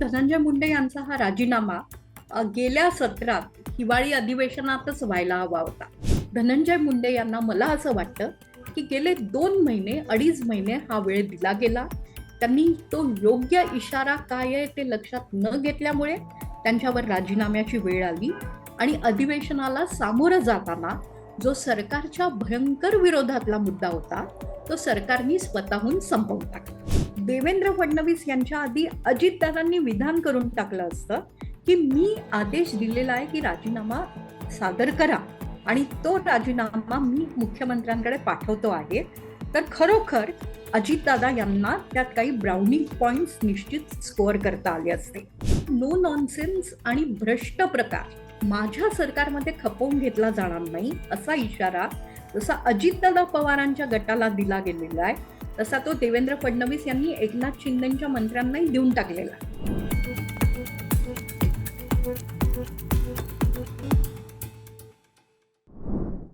धनंजय मुंडे यांचा हा राजीनामा गेल्या सत्रात हिवाळी अधिवेशनातच व्हायला हवा होता. धनंजय मुंडे यांना मला असं वाटतं की गेले दोन महिने अडीच महिने हा वेळ दिला गेला. त्यांनी तो योग्य इशारा काय आहे ते लक्षात न घेतल्यामुळे त्यांच्यावर राजीनाम्याची वेळ आली आणि अधिवेशनाला सामोरं जाताना जो सरकारच्या भयंकर विरोधातला मुद्दा होता तो सरकारने स्वतःहून संपवून टाकला देवेंद्र फडणवीस यांच्या आधी अजितदादांनी विधान करून टाकलं असतं की मी आदेश दिलेला आहे की राजीनामा सादर करा आणि तो राजीनामा मी मुख्यमंत्र्यांकडे पाठवतो आहे. तर खरोखर अजितदादा यांना त्यात काही ब्राउनिंग पॉइंट्स निश्चित स्कोअर करता आले असते. नो नॉनसेन्स आणि भ्रष्ट प्रकार. माझ्या सरकारमध्ये खपवून घेतला जाणार नाही असा इशारा जसा अजितदादा पवारांच्या गटाला दिला गेलेला आहे तसा तो देवेंद्र फडणवीस यांनी एकनाथ शिंदेच्या मंत्र्यांनाही देऊन टाकलेला आहे.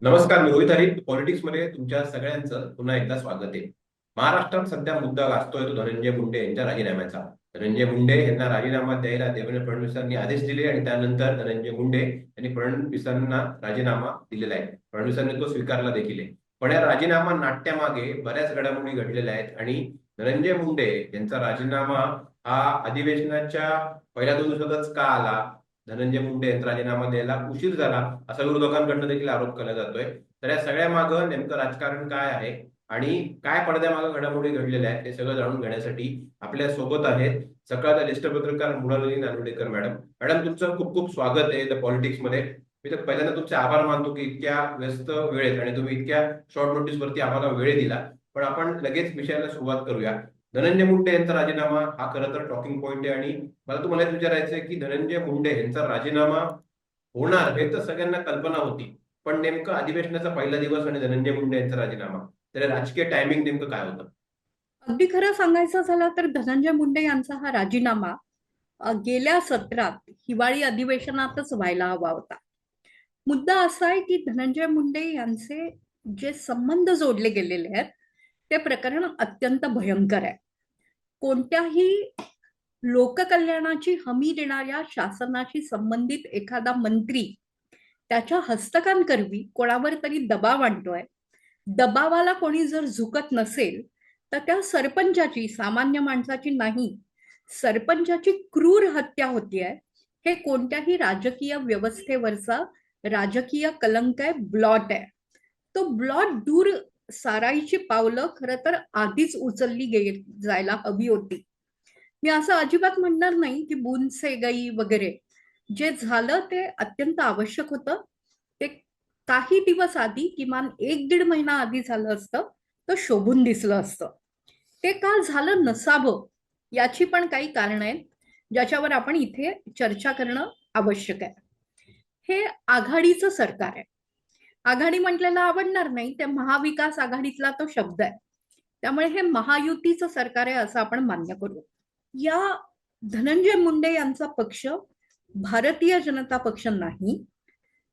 नमस्कार मी रोहित हरी पॉलिटिक्समध्ये तुमच्या सगळ्यांचं पुन्हा एकदा स्वागत आहे. महाराष्ट्रात सध्या मुद्दा गाजतोय तो धनंजय मुंडे यांच्या राजीनाम्याचा. धनंजय मुंडे यांना राजीनामा द्यायला देवेंद्र फडणवीसांनी आदेश दिले आणि त्यानंतर धनंजय मुंडे यांनी फडणवीसांना राजीनामा दिलेला आहे. फडणवीसांनी तो स्वीकारला देखील आहे. पण या राजीनामा नाट्यामागे बऱ्याच घडामोडी घडलेल्या आहेत आणि धनंजय मुंडे यांचा राजीनामा हा अधिवेशनाच्या पहिल्या दोन दिवसातच का आला? धनंजय मुंडे यांचा राजीनामा द्यायला उशीर झाला असा विरोधकांकडनं देखील आरोप केला जातोय. तर या सगळ्या मागं नेमकं राजकारण काय आहे? आणि काय पडद्यामागं घडामोडी घडलेल्या आहेत हे सगळं जाणून घेण्यासाठी आपल्यासोबत आहेत सकाळचा ज्येष्ठ पत्रकार मृणालिनी नानवडेकर मॅडम. मॅडम तुमचं खूप खूप स्वागत आहे द पॉलिटिक्समध्ये. मी तर पहिल्यांदा तुमचे आभार मानतो की इतक्या व्यस्त वेळेत आणि तुम्ही इतक्या शॉर्ट नोटीस वरती आम्हाला वेळ दिला. पण आपण लगेच विषयाला सुरुवात करूया. धनंजय मुंडे यांचा राजीनामा हा खरं तर टॉकिंग पॉइंट आहे आणि मला तुम्हाला हेच विचारायचं आहे की धनंजय मुंडे यांचा राजीनामा होणार हे तर सगळ्यांना कल्पना होती. पण नेमकं अधिवेशनाचा पहिला दिवस आणि धनंजय मुंडे यांचा राजीनामा. तर राजकीय टायमिंग नेमकं काय होतं? अगदी खरं सांगायचं झालं तर धनंजय मुंडे यांचा हा राजीनामा गेल्या सत्रात हिवाळी अधिवेशनातच व्हायला हवा होता. मुद्दा असा आहे की धनंजय मुंडे यांचे जे संबंध जोडले गेलेले आहेत ते प्रकरण अत्यंत भयंकर आहे. कोणत्याही लोककल्याणाची हमी देणाऱ्या शासनाशी संबंधित एखादा मंत्री त्याच्या हस्तकांकरवी कोणावर तरी दबाव आणतोय दबावाला कोणी जर झुकत नसेल तर त्या सरपंचाची सामान्य माणसाची नाही सरपंचाची क्रूर हत्या होतीये. हे कोणत्याही राजकीय व्यवस्थेवरचा राजकीय कलंक आहे ब्लॉट आहे. तो ब्लॉट दूर सारायची पावलं खरं तर आधीच उचलली गे जायला हवी होती. मी असं अजिबात म्हणणार नाही की बुनसे गई वगैरे. जे झालं ते अत्यंत आवश्यक होतं. काही दिवस आधी किमान एक दीड महिना आधी झालं असतं तर शोभून दिसलं असतं. ते का झालं नसावं याची पण काही कारण आहेत ज्याच्यावर आपण इथे चर्चा करणं आवश्यक आहे. हे आघाडीचं सरकार आहे. आघाडी म्हटलेलं आवडणार नाही ते महाविकास आघाडीतला तो शब्द आहे. त्यामुळे हे महायुतीचं सरकार आहे असं आपण मान्य करू. या धनंजय मुंडे यांचा पक्ष भारतीय जनता पक्ष नाही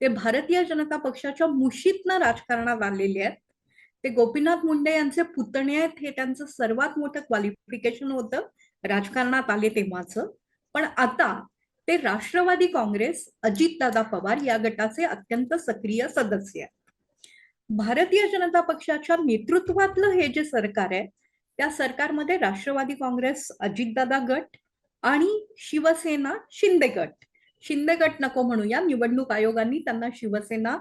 ते भारतीय जनता पक्षाच्या मुशीतनं राजकारणात आलेले आहेत. ते गोपीनाथ मुंडे यांचे पुतणे आहेत हे त्यांचं सर्वात मोठं क्वालिफिकेशन होतं. राजकारणात आले तेव्हाचं. पण आता ते राष्ट्रवादी काँग्रेस अजितदादा पवार या गटाचे अत्यंत सक्रिय सदस्य आहेत. भारतीय जनता पक्षाच्या नेतृत्वातलं हे जे सरकार आहे त्या सरकारमध्ये राष्ट्रवादी काँग्रेस अजितदादा गट आणि शिवसेना शिंदे गट. शिंदे गट नको म्हणूया. निवडणूक आयोगाने त्यांना शिवसेना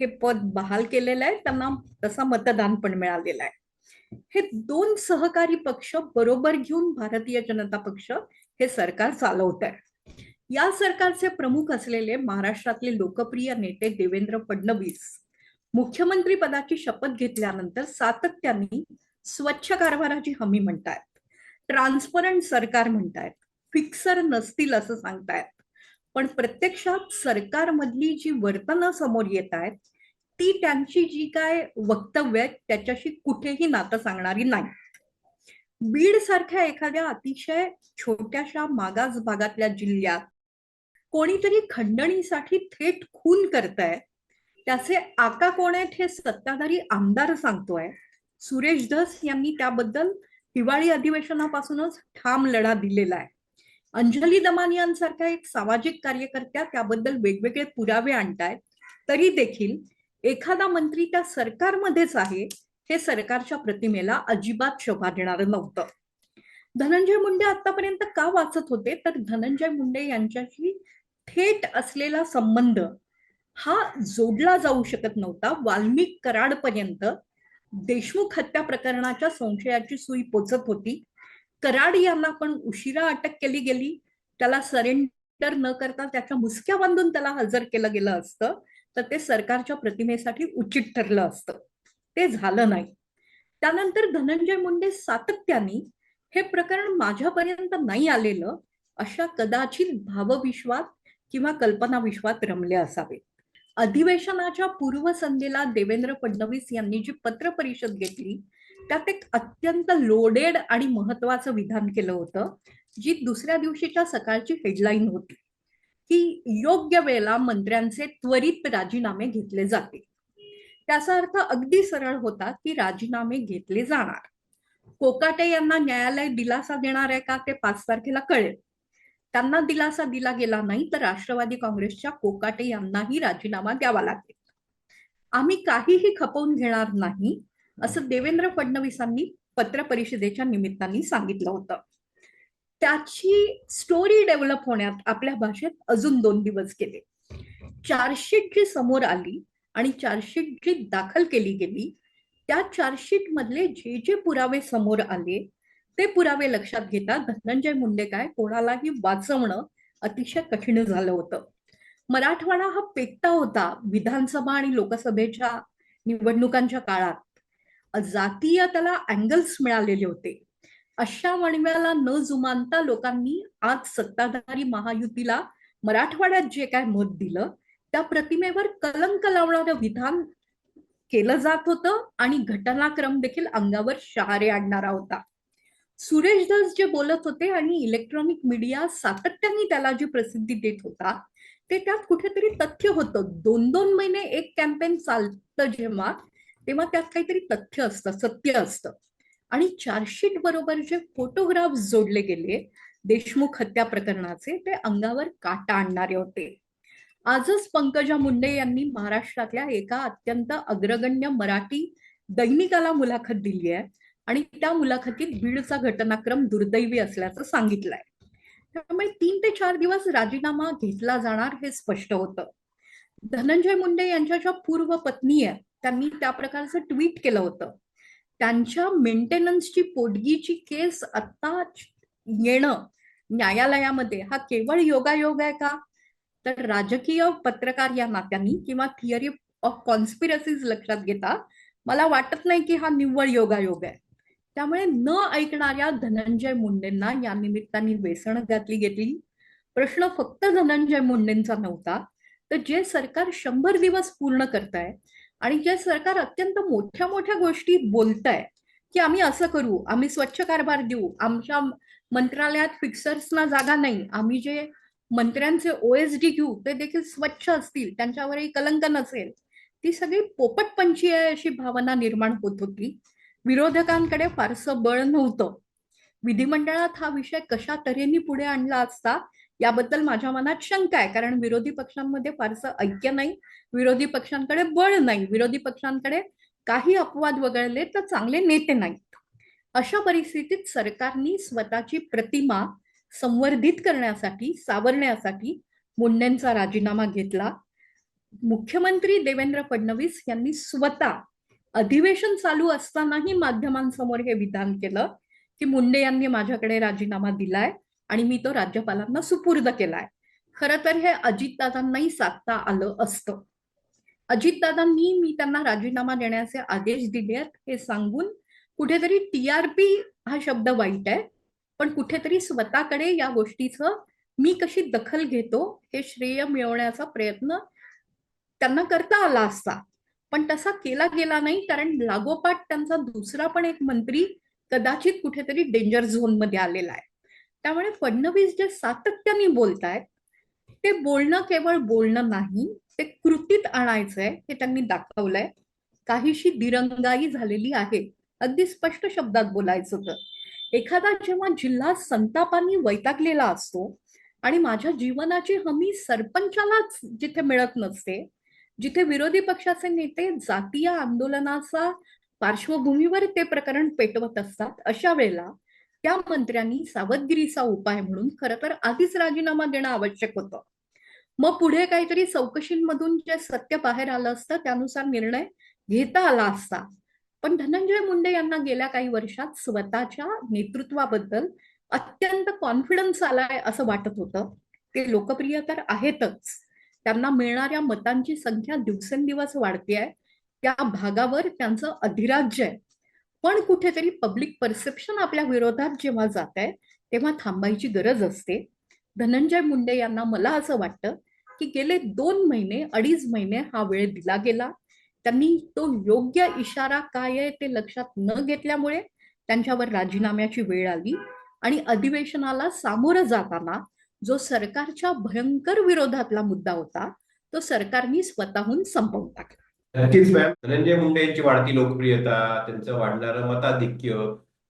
हे पद बहाल केलेलं आहे. त्यांना तसा मतदान पण मिळालेलं आहे. हे दोन सहकारी पक्ष बरोबर घेऊन भारतीय जनता पक्ष हे सरकार चालवत आहे या सरकारचे प्रमुख असलेले महाराष्ट्रातले लोकप्रिय नेते देवेंद्र फडणवीस मुख्यमंत्री पदाची शपथ घेतल्यानंतर सातत्याने स्वच्छ कारभाराची हमी म्हणतायत. ट्रान्सपरंट सरकार म्हणतायत. फिक्सर नसतील असं सांगतायत. पण प्रत्यक्षात सरकारमधली जी वर्तनं समोर येत आहेत ती त्यांची जी काय वक्तव्य आहेत त्याच्याशी कुठेही नातं सांगणारी नाही. बीड सारख्या एखाद्या अतिशय छोट्याशा मागास भागातल्या जिल्ह्यात कोणीतरी खंडणीसाठी थेट खून करताय त्याचे आका कोण आहेत हे सत्ताधारी आमदार सांगतोय. सुरेश धस यांनी त्याबद्दल हिवाळी अधिवेशनापासूनच ठाम लढा दिलेला आहे. अंजली दमान यांसारख्या एक सामाजिक कार्यकर्त्या त्याबद्दल वेगवेगळे पुरावे आणतायत. तरी देखील एखादा मंत्री त्या सरकारमध्येच आहे हे सरकारच्या प्रतिमेला अजिबात शोभा देणारं नव्हतं. धनंजय मुंडे आतापर्यंत का वाचत होते? तर धनंजय मुंडे यांच्याशी थेट असलेला संबंध हा जोडला जाऊ शकत नव्हता. वाल्मिक कराडपर्यंत देशमुख हत्या प्रकरणाच्या संशयाची सुई पोचत होती. कराड यांना पण उशिरा अटक केली गेली. त्याला सरेंडर न करता त्याच्या मुसक्या बांधून त्याला हजर केलं गेलं असतं. तर ते सरकारच्या प्रतिमेसाठी उचित ठरलं असतं. ते झालं नाही. त्यानंतर धनंजय मुंडे सातत्याने हे प्रकरण माझ्यापर्यंत नाही आलेलं अशा कदाचित भावविश्वात किंवा कल्पनाविश्वात रमले असावे. अधिवेशनाच्या पूर्वसंध्येला देवेंद्र फडणवीस यांनी जी पत्र परिषद घेतली त्यात एक अत्यंत लोडेड आणि महत्वाचं विधान केलं होतं जी दुसऱ्या दिवशीच्या सकाळची हेडलाईन होती की योग्य वेळेला मंत्र्यांचे त्वरित राजीनामे घेतले जातील. त्याचा अर्थ अगदी सरळ होता की राजीनामे घेतले जाणार. कोकाटे यांना न्यायालय दिलासा देणार आहे का ते पाच तारखेला कळेल. त्यांना दिलासा दिला गेला नाही तर राष्ट्रवादी काँग्रेसच्या कोकाटे यांनाही राजीनामा द्यावा लागेल. आम्ही काहीही खपवून घेणार नाही असं देवेंद्र फडणवीसांनी पत्र परिषदेच्या निमित्ताने सांगितलं होतं. त्याची स्टोरी डेव्हलप होण्यात आपल्या भाषेत अजून दोन दिवस गेले. चार्जशीट जी समोर आली आणि चार्जशीट जी दाखल केली गेली त्या चार्जशीट मधले जे जे पुरावे समोर आले ते पुरावे लक्षात घेता धनंजय मुंडे काय कोणालाही वाचवणं अतिशय कठीण झालं होतं. मराठवाडा हा पेटता होता विधानसभा आणि लोकसभेच्या निवडणुकांच्या काळात. जातीय त्याला अँगल्स मिळालेले होते. अशा वणव्याला न जुमानता लोकांनी आज सत्ताधारी महायुतीला मराठवाड्यात जे काय मत दिलं त्या प्रतिमेवर कलंक लावणारं विधान केलं जात होतं आणि घटनाक्रम देखील अंगावर शहारे आणणारा होता. सुरेश दास जे बोलत होते आणि इलेक्ट्रॉनिक मीडिया सातत्याने त्याला जी प्रसिद्धी देत होता ते त्यात कुठेतरी तथ्य होतं. दोन दोन महिने एक कॅम्पेन चालतं जेव्हा तेव्हा त्यात काहीतरी तथ्य असतं सत्य असतं. आणि चार्जशीट बरोबर जे फोटोग्राफ जोडले गेले देशमुख हत्या प्रकरणाचे ते अंगावर काटा आणणारे होते. आजच पंकजा मुंडे यांनी महाराष्ट्रातल्या एका अत्यंत अग्रगण्य मराठी दैनिकाला मुलाखत दिली आहे आणि त्या मुलाखतीत बीडचा घटनाक्रम दुर्दैवी असल्याचं सांगितलंय. त्यामुळे तीन ते चार दिवस राजीनामा घेतला जाणार हे स्पष्ट होतं. धनंजय मुंडे यांच्या ज्या पूर्व पत्नी आहेत त्यांनी त्या प्रकारचं ट्विट केलं होतं. त्यांच्या मेंटेनन्सची पोटगीची केस आता येणं न्यायालयामध्ये हा केवळ योगायोग आहे का? तर राजकीय पत्रकार या नात्यांनी किंवा थिअरी ऑफ कॉन्स्पिरसीज लक्षात घेता मला वाटत नाही की हा निव्वळ योगायोग आहे. त्यामुळे न ऐकणाऱ्या धनंजय मुंडेंना या निमित्ताने वेसण घातली गेली. प्रश्न फक्त धनंजय मुंडेंचा नव्हता तर जे सरकार शंभर दिवस पूर्ण करत आहे आणि जे सरकार अत्यंत मोठ्या मोठ्या गोष्टी बोलत आहे की आम्ही असं करू आम्ही स्वच्छ कारभार देऊ आमच्या मंत्रालयात फिक्सर्सना जागा नाही आम्ही जे मंत्र्यांचे ओएसडी घेऊ ते देखील स्वच्छ असतील त्यांच्यावरही कलंक नसेल. ती सगळी पोपटपंची आहे अशी भावना निर्माण होत होती. विरोधकांकडे फारसं बळ नव्हतं. विधिमंडळात हा विषय कशा तऱ्हेने पुढे आणला असता याबद्दल माझ्या मनात शंका आहे. कारण विरोधी पक्षांमध्ये फारसं ऐक्य नाही. विरोधी पक्षांकडे बळ नाही. विरोधी पक्षांकडे काही अपवाद वगळले तर चांगले नेते नाहीत. अशा परिस्थितीत सरकारनी स्वतःची प्रतिमा संवर्धित करण्यासाठी सावरण्यासाठी मुंडेंचा राजीनामा घेतला. मुख्यमंत्री देवेंद्र फडणवीस यांनी स्वतः अधिवेशन चालू असतानाही माध्यमांसमोर हे विधान केलं की मुंडे यांनी माझ्याकडे राजीनामा दिलाय. आणि मी तो राज्यपालांना सुपूर्द केलाय. खरं तर हे अजितदादांनाही साधता आलं असतं. अजितदादांनी मी त्यांना राजीनामा देण्याचे आदेश दिले आहेत हे सांगून कुठेतरी टीआरपी हा शब्द वाईट आहे. पण कुठेतरी स्वतःकडे या गोष्टीचं मी कशी दखल घेतो हे श्रेय मिळवण्याचा प्रयत्न त्यांना करता आला असता. पण तसा केला गेला नाही कारण लागोपाठ त्यांचा दुसरा पण एक मंत्री कदाचित कुठेतरी डेंजर झोनमध्ये आलेला आहे. त्यामुळे फडणवीस जे सातत्याने बोलतायत ते बोलणं केवळ बोलणं नाही ते कृतीत आणायचंय हे त्यांनी दाखवलंय. काहीशी दिरंगाई झालेली आहे. अगदी स्पष्ट शब्दात बोलायचं तर. एखादा जेव्हा जिल्हा संतापाने वैतागलेला असतो आणि माझ्या जीवनाची हमी सरपंचालाच जिथे मिळत नसते जिथे विरोधी पक्षाचे नेते जातीय आंदोलनाचा पार्श्वभूमीवर ते प्रकरण पेटवत असतात अशा वेळेला त्या मंत्र्यांनी सावधगिरीचा उपाय म्हणून खरं तर आधीच राजीनामा देणं आवश्यक होतं. मग पुढे काहीतरी चौकशींमधून जे सत्य बाहेर आलं असतं त्यानुसार निर्णय घेता आला असता. पण धनंजय मुंडे यांना गेल्या काही वर्षात स्वतःच्या नेतृत्वाबद्दल अत्यंत कॉन्फिडन्स आलाय असं वाटत होतं. ते लोकप्रिय तर आहेतच. त्यांना मिळणाऱ्या मतांची संख्या दिवसेंदिवस वाढते आहे त्या भागावर त्यांचं अधिराज्य आहे. पण कुठेतरी पब्लिक परसेप्शन आपल्या विरोधात जेव्हा जात आहे तेव्हा थांबायची गरज असते. धनंजय मुंडे यांना मला असं वाटतं की गेले दोन महिने अडीच महिने हा वेळ दिला गेला. त्यांनी तो योग्य इशारा काय आहे ते लक्षात न घेतल्यामुळे त्यांच्यावर राजीनाम्याची वेळ आली आणि अधिवेशनाला सामोरं जाताना जो सरकारच्या भयंकर विरोधातला मुद्दा होता तो सरकारने स्वतःहून संपवून टाकला. नक्कीच मॅम धनंजय मुंडे यांची वाढती लोकप्रियता त्यांचं वाढणारं मताधिक्य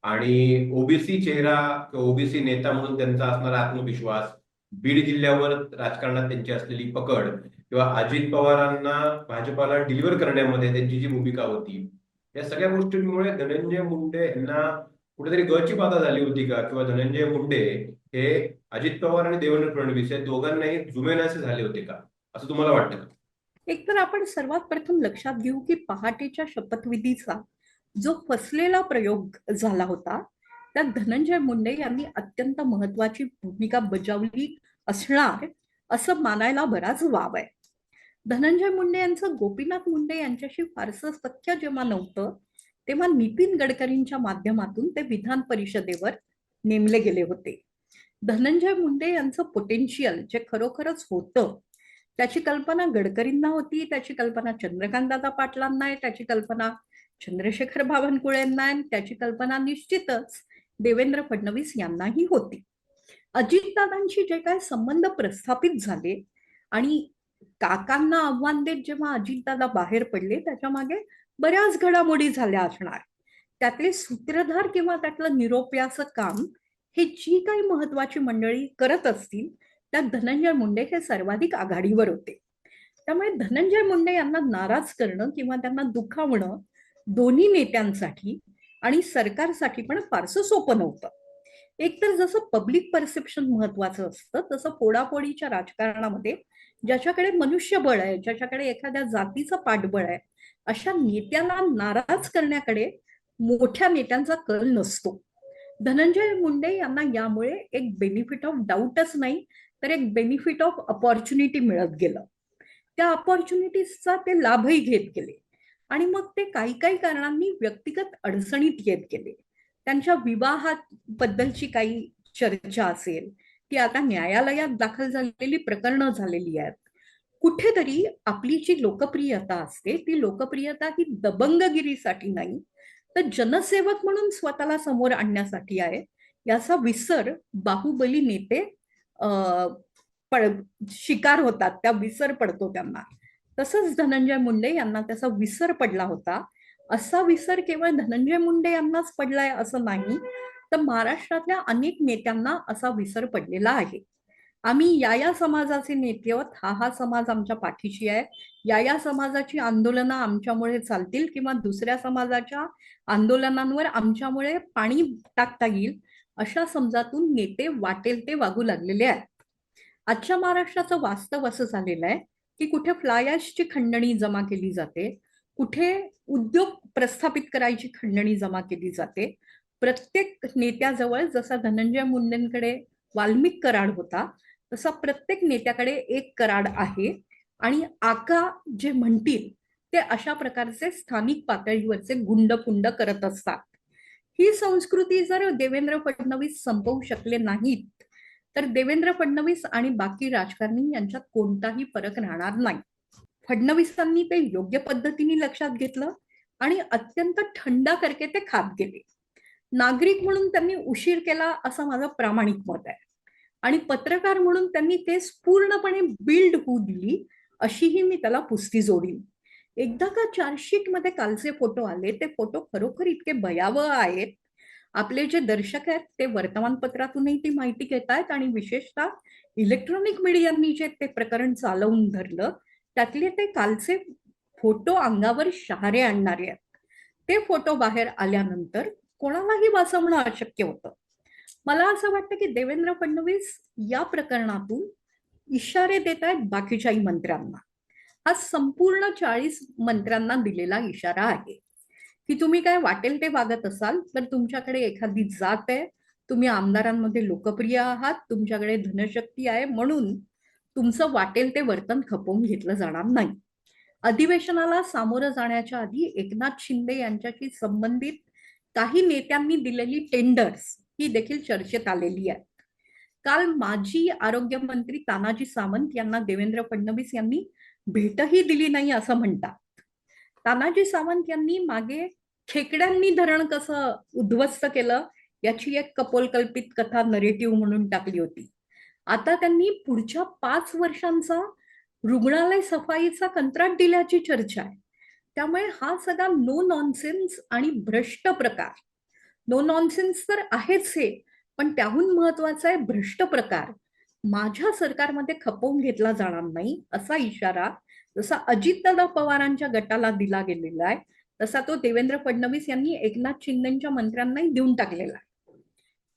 आणि ओबीसी चेहरा किंवा ओबीसी नेता म्हणून त्यांचा असणारा आत्मविश्वास बीड जिल्ह्यावर राजकारणात त्यांची असलेली पकड किंवा अजित पवारांना भाजपाला डिलिव्हर करण्यामध्ये त्यांची जी भूमिका होती या सगळ्या गोष्टींमुळे धनंजय मुंडे यांना कुठेतरी गची बाधा झाली होती का? किंवा धनंजय मुंडे हे अजित पवार आणि देवेंद्र फडणवीस या दोघांनाही जुमेनासे झाले होते का? असं तुम्हाला वाटतं का? एकतर आपण सर्वात प्रथम लक्षात घेऊ की पहाटेच्या शपथविधीचा जो फसलेला प्रयोग झाला होता त्यात धनंजय मुंडे यांनी अत्यंत महत्वाची भूमिका बजावली असणार असं मानायला बराच वाव आहे. धनंजय मुंडे यांचं गोपीनाथ मुंडे यांच्याशी फारसं सख्य जेव्हा नव्हतं तेव्हा नितीन गडकरींच्या माध्यमातून ते विधान परिषदेवर नेमले गेले होते. धनंजय मुंडे यांचं पोटेन्शियल जे खरोखरच होतं त्याची कल्पना गडकरींना होती त्याची कल्पना चंद्रकांतदादा पाटलांना आहे त्याची कल्पना चंद्रशेखर बावनकुळेंना आहे त्याची कल्पना निश्चितच देवेंद्र फडणवीस यांनाही होती. अजितदादांशी जे काय संबंध प्रस्थापित झाले आणि काकांना आव्हान देत जेव्हा अजितदादा बाहेर पडले त्याच्यामागे बऱ्याच घडामोडी झाल्या असणार. त्यातले सूत्रधार किंवा त्यातलं निरोप्याचं काम हे जी काही महत्वाची मंडळी करत असतील त्यात धनंजय मुंडे हे सर्वाधिक आघाडीवर होते. त्यामुळे धनंजय मुंडे यांना नाराज करणं किंवा त्यांना दुखावणं दोन्ही नेत्यांसाठी आणि सरकारसाठी पण फारसं सोपं नव्हतं. एकतर जसं पब्लिक परसेप्शन महत्वाचं असतं तसं फोडाफोडीच्या राजकारणामध्ये ज्याच्याकडे मनुष्यबळ आहे ज्याच्याकडे एखाद्या जातीचं पाठबळ आहे अशा नेत्याला नाराज करण्याकडे मोठ्या नेत्यांचा कल नसतो. धनंजय मुंडे यांना यामुळे एक बेनिफिट ऑफ डाऊटच नाही तर एक बेनिफिट ऑफ अपॉर्च्युनिटी मिळत गेलं. त्या अपॉर्च्युनिटीजचा ते लाभही घेत गेले. आणि मग ते काही काही कारणांनी व्यक्तिगत अडचणीत येत गेले. त्यांच्या विवाहाबद्दलची काही चर्चा असेल ती आता न्यायालयात दाखल झालेली प्रकरणं झालेली आहेत. कुठेतरी आपली जी लोकप्रियता असते ती लोकप्रियता ही दबंगगिरीसाठी नाही तर जनसेवक म्हणून स्वतःला समोर आणण्यासाठी आहे याचा विसर बाहुबली नेते शिकार होतात त्या विसर पडतो त्यांना. तसंच धनंजय मुंडे यांना त्याचा विसर पडला होता. असा विसर केवळ धनंजय मुंडे यांनाच पडलाय असं नाही तर महाराष्ट्रातल्या अनेक नेत्यांना असा विसर पडलेला आहे. आम्ही या या समाजाचे नेते आहोत हा हा समाज आमच्या पाठीशी आहे. या या समाजाची आंदोलनं आमच्यामुळे चालतील किंवा दुसऱ्या समाजाच्या आंदोलनांवर आमच्यामुळे पाणी टाकता येईल अशा समजातून नेते वाटेल ते वागू लागलेले आहेत. आजच्या महाराष्ट्राचं वास्तव असं झालेलं आहे की कुठे फ्लायर्सची खंडणी जमा केली जाते कुठे उद्योग प्रस्थापित करायची खंडणी जमा केली जाते प्रत्येक नेत्याजवळ जसा धनंजय मुंडेंकडे वाल्मिक कराड होता तसा प्रत्येक नेत्याकडे एक कराड आहे आणि आका जे म्हणतील ते अशा प्रकारचे स्थानिक पातळीवरचे गुंडपुंड करत असतात. ही संस्कृती जर देवेंद्र फडणवीस संपवू शकले नाहीत तर देवेंद्र फडणवीस आणि बाकी राजकारणी यांच्यात कोणताही फरक राहणार नाही. फडणवीसांनी ते योग्य पद्धतीने लक्षात घेतलं आणि अत्यंत थंडा करके ते खात गेले. नागरिक म्हणून त्यांनी उशीर केला असं माझं प्रामाणिक मत आहे. आणि पत्रकार म्हणून त्यांनी ते पूर्णपणे बिल्ड होऊ दिली अशीही मी त्याला पुस्ती जोडीन. एकदा का चार्जशीटमध्ये कालचे फोटो आले ते फोटो खरोखर इतके भयावह आहेत. आपले जे दर्शक आहेत ते वर्तमानपत्रातूनही ती माहिती घेत आहेत आणि विशेषतः इलेक्ट्रॉनिक मीडियांनी जे ते प्रकरण चालवून धरलं त्यातले ते कालचे फोटो अंगावर शहारे आणणारे आहेत. ते फोटो बाहेर आल्यानंतर कोणालाही वाचवणं अशक्य होतं. मला असं वाटतं की देवेंद्र फडणवीस या प्रकरणातून इशारे देत आहेत बाकीच्याही मंत्र्यांना. हा संपूर्ण चाळीस मंत्र्यांना दिलेला इशारा आहे. की तुम्ही काय वाटेल ते वागत असाल तर तुमच्याकडे एखादी जात आहे तुम्ही आमदारांमध्ये लोकप्रिय आहात तुमच्याकडे धनशक्ती आहे म्हणून तुमचं वाटेल ते वर्तन खपवून घेतलं जाणार नाही. अधिवेशनाला सामोरं जाण्याच्या आधी एकनाथ शिंदे यांच्याशी संबंधित काही नेत्यांनी दिलेली टेंडर्स ही देखील चर्चेत आलेली आहे काल माजी आरोग्यमंत्री तानाजी सावंत यांना देवेंद्र फडणवीस यांनी भेटही दिली नाही असं म्हणतात. तानाजी सावंत यांनी मागे खेकड्यांनी धरण कसं उद्ध्वस्त केलं याची एक कपोलकल्पित कथा नरेटिव्ह म्हणून टाकली होती. आता त्यांनी पुढच्या पाच वर्षांचा रुग्णालय सफाईचा कंत्राट दिल्याची चर्चा आहे. त्यामुळे हा सगळा नो नॉनसेन्स आणि भ्रष्ट प्रकार. नो नॉनसेन्स तर आहेच हे पण त्याहून महत्त्वाचा आहे भ्रष्ट प्रकार. माझ्या सरकारमध्ये खपवून घेतला जाणार नाही असा इशारा जसा अजितदादा पवारांच्या गटाला दिला गेलेला आहे तसा तो देवेंद्र फडणवीस यांनी एकनाथ शिंदेच्या मंत्र्यांनाही देऊन टाकलेला आहे.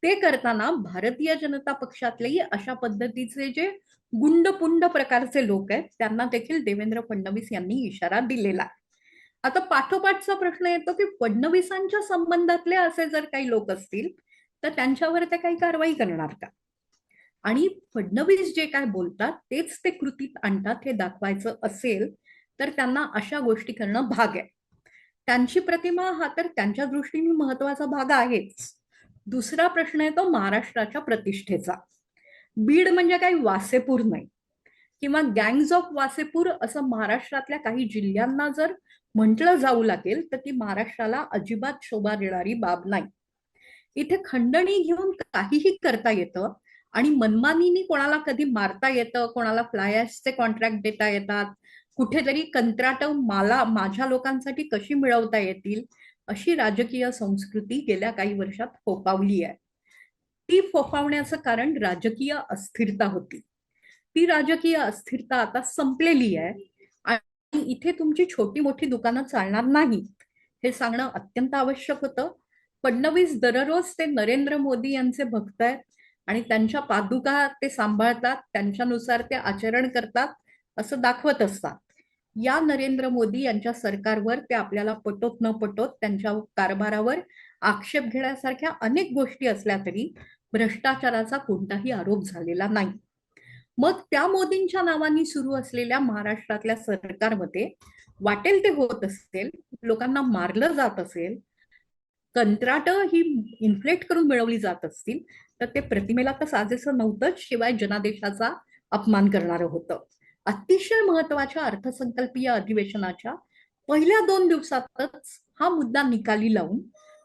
ते करताना भारतीय जनता पक्षातलेही अशा पद्धतीचे जे गुंडपुंड प्रकारचे लोक आहेत त्यांना देखील देवेंद्र फडणवीस यांनी इशारा दिलेला आहे. आता पाठोपाठचा प्रश्न येतो की फडणवीसांच्या संबंधातले असे जर काही लोक असतील तर त्यांच्यावर ते काही कारवाई करणार का? आणि फडणवीस जे काय बोलतात तेच ते कृतीत आणतात हे दाखवायचं असेल तर त्यांना अशा गोष्टी करणं भाग आहे. त्यांची प्रतिमा हा तर त्यांच्या दृष्टीने महत्त्वाचा भाग आहेच. दुसरा प्रश्न आहे तो महाराष्ट्राच्या प्रतिष्ठेचा. बीड म्हणजे काही वासेपूर नाही. किंवा गँग्ज ऑफ वासेपूर असं महाराष्ट्रातल्या काही जिल्ह्यांना जर म्हटलं जाऊ लागेल तर ती महाराष्ट्राला अजिबात शोभा देणारी बाब नाही. इथे खंडणी घेऊन काहीही करता येतं आणि मनमानीनी कोणाला कधी मारता येतं कोणाला फ्लायर्सचे कॉन्ट्रॅक्ट देता येतात कुठेतरी कंत्राट मला माझ्या लोकांसाठी कशी मिळवता येतील अशी राजकीय संस्कृती गेल्या काही वर्षात फोफावली आहे. ती फोफावण्याचं कारण राजकीय अस्थिरता होती. ती राजकीय अस्थिरता आता संपलेली आहे आणि इथे तुमची छोटी मोठी दुकानं चालणार नाहीत हे सांगणं अत्यंत आवश्यक होतं. फडणवीस दररोज ते नरेंद्र मोदी यांचे भक्त आहेत. आणि त्यांच्या पादुका ते सांभाळतात त्यांच्यानुसार ते आचरण करतात असं दाखवत असतात. या नरेंद्र मोदी यांच्या सरकारवर ते आपल्याला पटोत न पटोत त्यांच्या कारभारावर आक्षेप घेण्यासारख्या अनेक गोष्टी असल्या तरी भ्रष्टाचाराचा कोणताही आरोप झालेला नाही. मग त्या मोदींच्या नावाने सुरू असलेल्या महाराष्ट्रातल्या सरकारमध्ये वाटेल ते होत असेल लोकांना मारलं जात असेल कंत्राट ही इन्फ्लेट करून मिळवली जात असतील तर ते प्रतिमेला तर साजेसं नव्हतंच शिवाय जनादेशाचा अपमान करणारं होतं. अतिशय महत्त्वाच्या अर्थसंकल्पीय अधिवेशनाच्या पहिल्या दोन दिवसातच हा मुद्दा निकाली लावून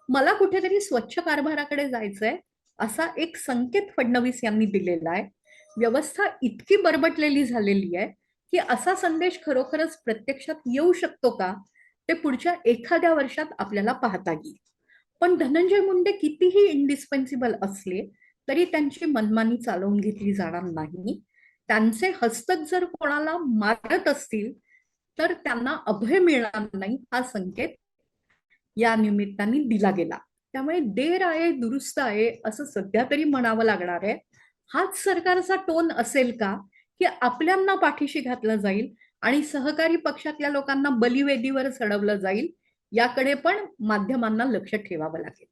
मला कुठेतरी स्वच्छ कारभाराकडे जायचंय असा एक संकेत फडणवीस यांनी दिलेला आहे. व्यवस्था इतकी बरबटलेली झालेली आहे की असा संदेश खरोखरच प्रत्यक्षात येऊ शकतो का ते पुढच्या एखाद्या वर्षात आपल्याला पाहता येईल. पण धनंजय मुंडे कितीही इंडिस्पेन्सिबल असले तरी त्यांची मनमानी चालवून घेतली जाणार नाही. त्यांचे हस्तक जर कोणाला मारत असतील तर त्यांना अभय मिळणार नाही हा संकेत या निमित्ताने दिला गेला. त्यामुळे देर आहे दुरुस्त आहे असं सध्या तरी म्हणावं लागणार आहे. हाच सरकारचा टोन असेल का की आपल्यांना पाठीशी घातलं जाईल आणि सहकारी पक्षातल्या लोकांना बलिवेदीवर चढवलं जाईल याकडे पण माध्यमांना लक्ष ठेवावं लागेल.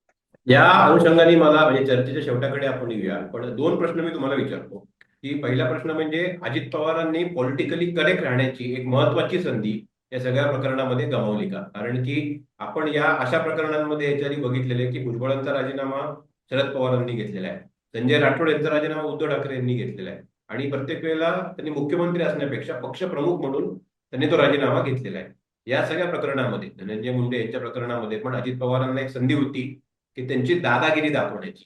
या अनुषंगाने मला म्हणजे चर्चेच्या शेवटाकडे आपण येऊया. पण दोन प्रश्न मी तुम्हाला विचारतो. की पहिला प्रश्न म्हणजे अजित पवारांनी पॉलिटिकली करेक्ट राहण्याची एक महत्वाची संधी या सगळ्या प्रकरणामध्ये गमावली का? कारण की आपण या अशा प्रकरणांमध्ये याच्याआधी बघितलेले की भुजबळांचा राजीनामा शरद पवारांनी घेतलेला आहे. संजय राठोड यांचा राजीनामा उद्धव ठाकरे यांनी घेतलेला आहे. आणि प्रत्येक वेळेला त्यांनी मुख्यमंत्री असण्यापेक्षा पक्षप्रमुख म्हणून त्यांनी तो राजीनामा घेतलेला आहे. या सगळ्या प्रकरणामध्ये धनंजय मुंडे यांच्या प्रकरणामध्ये पण अजित पवारांना एक संधी होती. की त्यांची दादागिरी दाखवण्याची.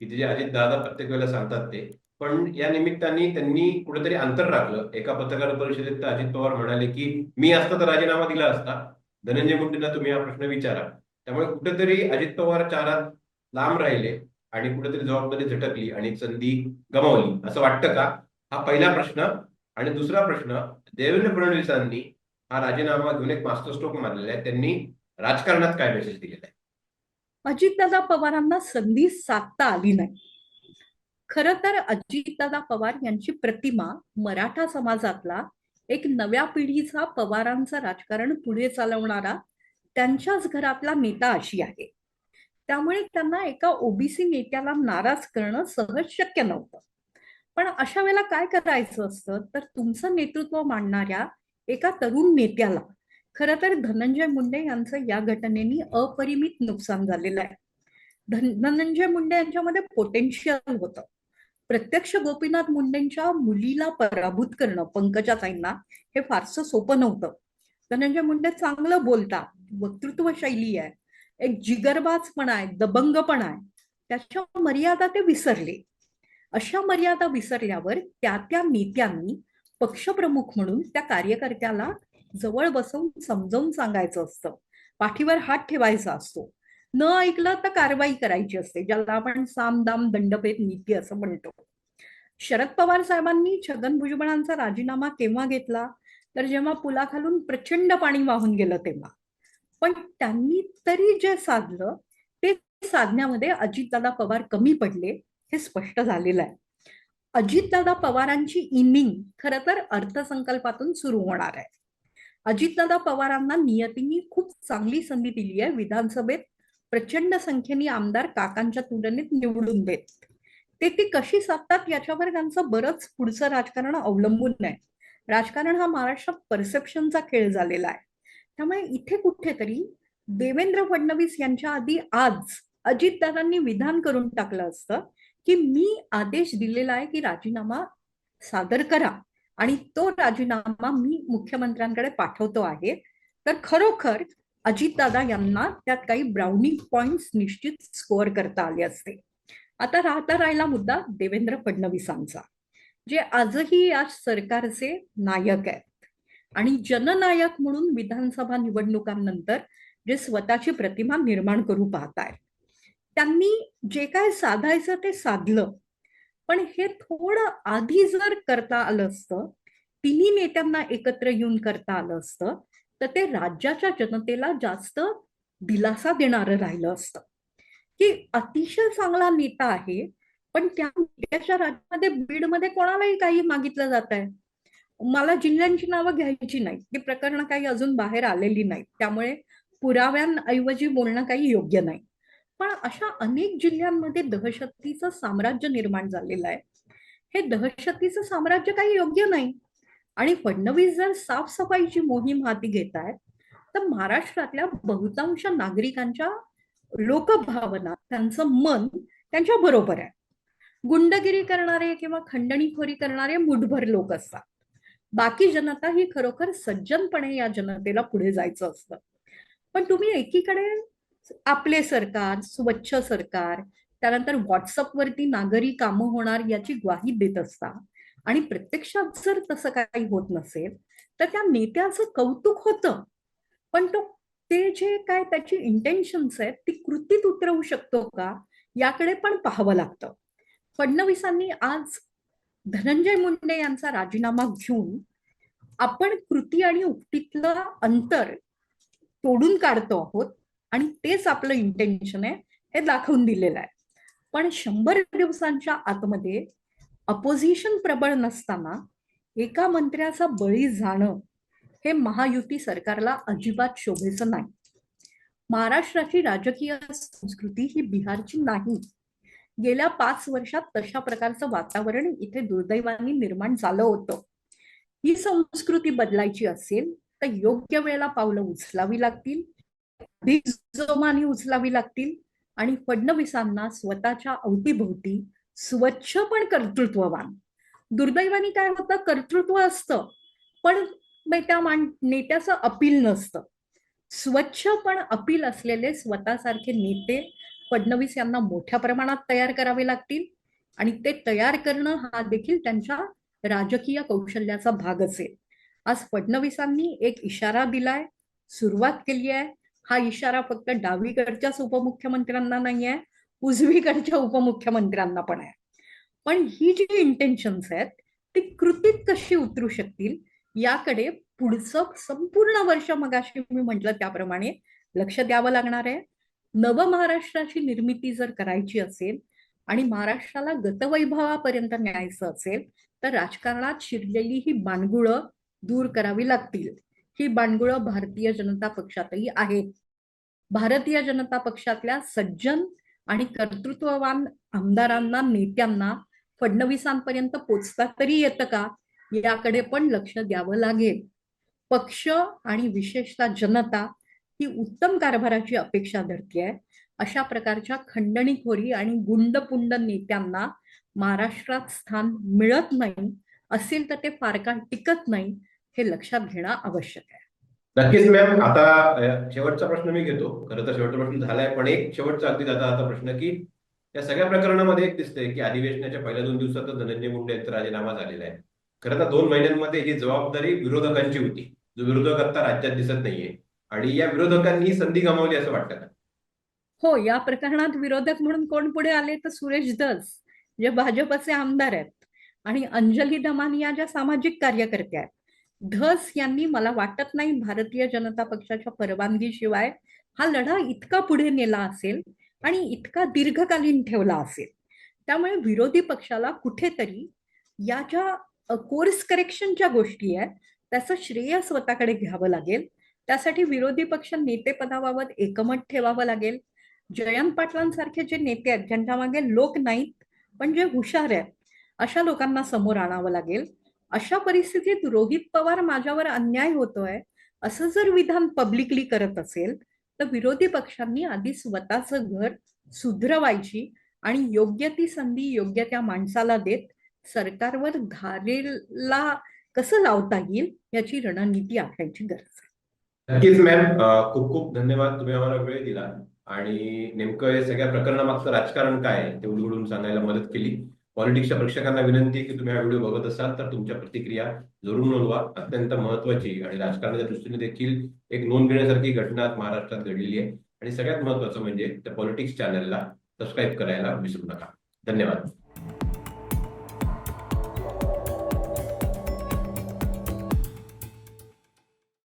की जे अजित दादा प्रत्येक वेळेला सांगतात ते. पण या निमित्ताने त्यांनी कुठेतरी अंतर राखलं. एका पत्रकार परिषदेत तर अजित पवार म्हणाले की मी असता तर राजीनामा दिला असता. धनंजय मुंडेंना तुम्ही हा प्रश्न विचारा. त्यामुळे कुठेतरी अजित पवार चारात लांब राहिले आणि कुठेतरी जबाबदारी झटकली आणि संधी गमावली. असं वाटतं का? हा पहिला प्रश्न. आणि दुसरा प्रश्न देवेंद्र फडणवीसांनी हा राजीनामा घेऊन एक मास्टर स्ट्रोक मारलेला आहे. त्यांनी राजकारणात काय मेसेज दिलेला आहे? अजितदादा पवारांना संधी साधता आली नाही. खर तर अजितदादा पवार यांची प्रतिमा मराठा समाजातला एक नव्या पिढीचा पवारांचं राजकारण पुढे चालवणारा त्यांच्याच घरातला नेता अशी आहे. त्यामुळे त्यांना एका ओबीसी नेत्याला नाराज करणं सहज शक्य नव्हतं. पण अशा वेळेला काय करायचं असतं? तर तुमचं नेतृत्व मांडणाऱ्या एका तरुण नेत्याला खरं तर धनंजय मुंडे यांचं या घटनेनी अपरिमित नुकसान झालेलं आहे. धनंजय मुंडे यांच्यामध्ये पोटेन्शियल होतं. प्रत्यक्ष गोपीनाथ मुंडेंच्या मुलीला पराभूत करणं पंकजा ताईंना हे फारसं सोपं नव्हतं. धनंजय मुंडे चांगलं बोलतात वक्तृत्व शैली आहे एक जिगरबाजपणा आहे दबंगपणा आहे. त्याच्या मर्यादा ते विसरले. अशा मर्यादा विसरल्यावर त्या त्या नेत्यांनी पक्षप्रमुख म्हणून त्या कार्यकर्त्याला जवळ बसवून समजावून सांगायचं असतं. पाठीवर हात ठेवायचा असतो. न ऐकलं तर कारवाई करायची असते ज्याला आपण सामदाम दंडभेद नीती असं म्हणतो. शरद पवार साहेबांनी छगन भुजबळांचा राजीनामा केव्हा घेतला? तर जेव्हा पुलाखालून प्रचंड पाणी वाहून गेलं तेव्हा. पण त्यांनी तरी जे साधलं ते साधण्यामध्ये अजितदादा पवार कमी पडले हे स्पष्ट झालेलं आहे. अजितदादा पवारांची इनिंग खरं तर अर्थसंकल्पातून सुरू होणार आहे. अजितदादा पवारांना नियतींनी खूप चांगली संधी दिली आहे. विधानसभेत प्रचंड संख्येने आमदार काकांच्या तुलनेत निवडून देत. ते ती कशी साधतात याच्यावर त्यांचं बरंच पुढचं राजकारण अवलंबून आहे. राजकारण हा महाराष्ट्रात परसेप्शनचा खेळ झालेला आहे. त्यामुळे इथे कुठेतरी देवेंद्र फडणवीस यांच्या आधी आज अजितदादांनी विधान करून टाकलं असतं की मी आदेश दिलेला आहे की राजीनामा सादर करा. आणि तो राजीनामा मी मुख्यमंत्र्यांकडे पाठवतो आहे. तर खरोखर अजितदादा यांना त्यात काही ब्राउनिंग पॉइंट्स निश्चित स्कोअर करता आले असते आता राहता राहिला मुद्दा देवेंद्र फडणवीसांचा जे आजही या सरकारचे नायक आहेत. आणि जननायक म्हणून विधानसभा निवडणुकांनंतर जे स्वतःची प्रतिमा निर्माण करू पाहत त्यांनी जे काय साधायचं ते साधलं. पण हे थोडं आधी जर करता आलं असतं तिन्ही नेत्यांना एकत्र येऊन करता आलं असतं तर ते राज्याच्या जनतेला जास्त दिलासा देणारं राहिलं असतं. की अतिशय चांगला नेता आहे पण त्या नेत्याच्या राज्यामध्ये बीडमध्ये कोणालाही काही मागितलं जात आहे मला जिल्ह्यांची नावं घ्यायची नाही ही प्रकरणं काही अजून बाहेर आलेली नाहीत. त्यामुळे पुराव्यांऐवजी बोलणं काही योग्य नाही. पण अशा अनेक जिल्ह्यांमध्ये दहशतीचं साम्राज्य निर्माण झालेलं आहे. हे दहशतीचं साम्राज्य काही योग्य नाही. आणि फडणवीस जर साफसफाईची मोहीम हाती घेत आहेत तर महाराष्ट्रातल्या बहुतांश नागरिकांच्या लोकभावना त्यांचं मन त्यांच्या बरोबर आहे. गुंडगिरी करणारे किंवा खंडणीखोरी करणारे मुठभर लोक असतात. बाकी जनता ही खरोखर सज्जनपणे या जनतेला पुढे जायचं असतं. पण तुम्ही एकीकडे आपले सरकार स्वच्छ सरकार त्यानंतर व्हॉट्सअपवरती नागरी कामं होणार याची ग्वाही देत असता आणि प्रत्यक्षात जर तसं काही होत नसेल तर त्या नेत्याचं कौतुक होतं. पण तो ते जे काय त्याची इंटेन्शन्स आहेत ती कृतीत उतरवू शकतो का याकडे पण पाहावं लागतं. फडणवीसांनी आज धनंजय मुंडे यांचा राजीनामा घेऊन आपण कृती आणि उक्तीतलं अंतर तोडून काढतो आहोत. आणि तेच आपलं इंटेन्शन आहे हे दाखवून दिलेलं आहे. पण शंभर दिवसांच्या आतमध्ये अपोजिशन प्रबळ नसताना एका मंत्र्याचा बळी जाणं हे महायुती सरकारला अजिबात शोभेचं नाही. महाराष्ट्राची राजकीय संस्कृती ही बिहारची नाही. गेल्या पाच वर्षात तशा प्रकारचं वातावरण इथे दुर्दैवाने निर्माण झालं होतं. ही संस्कृती बदलायची असेल तर योग्य वेळेला पावलं उचलावी लागतील जोमाने उचलावी लागतील आणि फडणवीसांना स्वतःच्या अवतीभोवती स्वच्छ पण कर्तृत्ववान दुर्दैवाने काय होतं? कर्तृत्व असतं पण त्या मान नेत्याचं अपील नसतं. स्वच्छ पण अपील असलेले स्वतःसारखे नेते फडणवीस यांना मोठ्या प्रमाणात तयार करावे लागतील आणि ते तयार करणं हा देखील त्यांच्या राजकीय कौशल्याचा भाग असेल आज फडणवीसांनी एक इशारा दिलाय सुरुवात केली आहे हा इशारा फक्त डावीकडच्याच उपमुख्यमंत्र्यांना नाही आहे उजवीकडच्या उपमुख्यमंत्र्यांना पण आहे. पण ही जी इंटेन्शन्स आहेत ती कृतीत कशी उतरू शकतील याकडे पुढचं संपूर्ण वर्ष मगाशी मी म्हटलं त्याप्रमाणे लक्ष द्यावं लागणार आहे. नव महाराष्ट्राची निर्मिती जर करायची असेल आणि महाराष्ट्राला गतवैभवापर्यंत न्यायचं असेल तर राजकारणात शिरलेली ही बाणगुळं दूर करावी लागतील. ही बाणगुळं भारतीय जनता पक्षातही आहेत. भारतीय जनता पक्षातल्या सज्जन आणि कर्तृत्ववान आमदारांना नेत्यांना फडणवीसांपर्यंत पोचता तरी येतं का? याकडे पण लक्ष द्यावं लागेल. पक्ष आणि विशेषतः जनता ही उत्तम कारभाराची अपेक्षा धरतीये अशा प्रकारच्या खंडणीखोरी आणि गुंडपुंड नेत्यांना महाराष्ट्रात स्थान मिळत नाही असेल तर ते फार काळ टिकत नाही. हे लक्षात घेणं आवश्यक आहे. नक्कीच मॅम आता शेवटचा प्रश्न मी घेतो. खरं तर शेवटचा प्रश्न झालाय पण एक शेवटचा अगदी जाता जाता प्रश्न की या सगळ्या प्रकरणामध्ये एक दिसतंय की अधिवेशनाच्या पहिल्या दोन दिवसातच धनंजय मुंडे यांचा राजीनामा झालेला आहे. खरं तर दोन महिन्यांमध्ये ही जबाबदारी विरोधकांची होती. जो विरोधक आता राज्यात दिसत नाहीये. आणि या विरोधकांनी ही संधी गमावली असं वाटतं का? हो या प्रकरणात विरोधक म्हणून कोण पुढे आले? तर सुरेश धस जे भाजपचे आमदार आहेत. आणि अंजली दमानी या ज्या सामाजिक कार्यकर्त्या आहेत. धस यांनी मला वाटत नाही भारतीय जनता पक्षाच्या परवानगीशिवाय हा लढा इतका पुढे नेला असेल आणि इतका दीर्घकालीन ठेवला असेल. त्यामुळे विरोधी पक्षाला कुठेतरी या ज्या कोर्स करेक्शनच्या गोष्टी आहेत त्याचं श्रेय स्वतःकडे घ्यावं लागेल. त्यासाठी विरोधी पक्ष नेतेपदाबाबत एकमत ठेवावं लागेल. जयंत पाटलांसारखे जे नेते आहेत ज्यांच्या मागे लोक नाहीत पण जे हुशार आहेत अशा लोकांना समोर आणावं लागेल. अशा परिस्थितीत रोहित पवार माझ्यावर अन्याय होतोय असं जर विधान पब्लिकली करत असेल तर विरोधी पक्षांनी आधी स्वतःचं घर सुधरवायची आणि योग्य ती संधी योग्य त्या माणसाला देत सरकारवर धारेला कसं लावता येईल याची रणनीती आखायची गरज आहे. नक्कीच मॅम खूप खूप धन्यवाद तुम्ही आम्हाला वेळ दिला आणि नेमकं हे सगळ्या प्रकरणामागचं राजकारण काय ते उलगडून सांगायला मदत केली. पॉलिटिक्सच्या प्रेक्षकांना विनंती आहे की तुम्ही हा व्हिडिओ बघत असाल तर तुमच्या प्रतिक्रिया जरूर नोंदवा अत्यंत महत्वाची आणि राजकारणाच्या दृष्टीने देखील एक नोंद घेण्यासारखी घटना महाराष्ट्रात घडलेली आहे. आणि सगळ्यात महत्वाचं म्हणजे त्या पॉलिटिक्स चॅनलला सबस्क्राईब करायला विसरू नका. धन्यवाद.